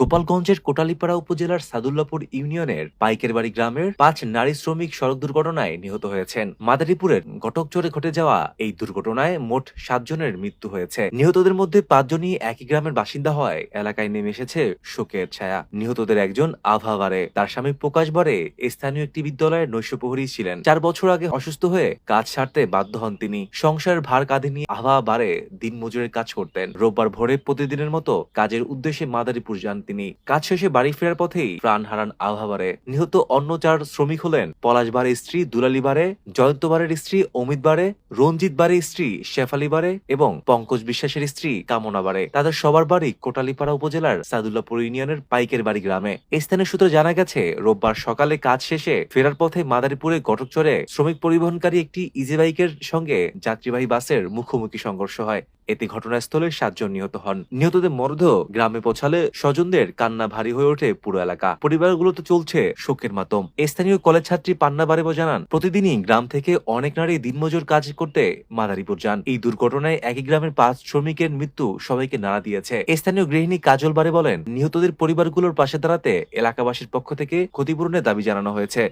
গোপালগঞ্জের কোটালীপাড়া উপজেলার সাদুল্লাপুর ইউনিয়নের পাইকের বাড়ি গ্রামের পাঁচ নারী শ্রমিক সড়ক দুর্ঘটনায় নিহত হয়েছেন। মাদারীপুরের ঘটকচরে ঘটে যাওয়া এই দুর্ঘটনায় মোট সাতজনের মৃত্যু হয়েছে। নিহতদের মধ্যে পাঁচজনই একই গ্রামের বাসিন্দা হয় এলাকায় নেমে এসেছে শোকের ছায়া। নিহতদের একজন আভা বারে। তার স্বামী প্রকাশ বারে স্থানীয় একটি বিদ্যালয়ের নৈশপ্রহরী ছিলেন। চার বছর আগে অসুস্থ হয়ে কাজ ছাড়তে বাধ্য হন তিনি। সংসারের ভার কাঁধে নিয়ে আভা বারে দিন মজুরের কাজ করতেন। রোববার ভোরে প্রতিদিনের মতো কাজের উদ্দেশ্যে মাদারীপুর যান তিনি কাজ শেষে বাড়ি ফেরার পথেই প্রাণ হারান আভাবারে নিহত অন্য চার শ্রমিক হলেন পলাশ বারের স্ত্রী দুলালী বারে জয়ন্ত বারের স্ত্রী অমিত বারে রঞ্জিত বারের স্ত্রী শেফালি বারে এবং পঙ্কজ বিশ্বাসের স্ত্রী কামনা বারে তাদের সবার বাড়ি কোটালীপাড়া উপজেলার সাদুল্লাপুর ইউনিয়নের পাইকের বাড়ি গ্রামে স্থানীয় সূত্রে জানা গেছে, রোববার সকালে কাজ শেষে ফেরার পথে মাদারীপুরে ঘটকচরে শ্রমিক পরিবহনকারী একটি ইজি বাইকের সঙ্গে যাত্রীবাহী বাসের মুখোমুখি সংঘর্ষ হয়। এতে ঘটনাস্থলে সাতজন নিহত হন। নিহতদের মরদেহ গ্রামে পৌঁছালে স্বজনদের কান্না ভারী হয়ে ওঠে পুরো এলাকা। পরিবারগুলোতে চলছে শোকের মাতম। স্থানীয় কলেজ ছাত্রী পান্না বারেবো জানান, প্রতিদিনই গ্রাম থেকে অনেক নারী দিনমজুর কাজ করতে মাদারীপুর যান। এই দুর্ঘটনায় একই গ্রামের পাঁচ শ্রমিকের মৃত্যু সবাইকে নাড়া দিয়েছে। স্থানীয় গৃহিণী কাজল বারে বলেন, নিহতদের পরিবারগুলোর পাশে দাঁড়াতে এলাকাবাসীর পক্ষ থেকে ক্ষতিপূরণের দাবি জানানো হয়েছে।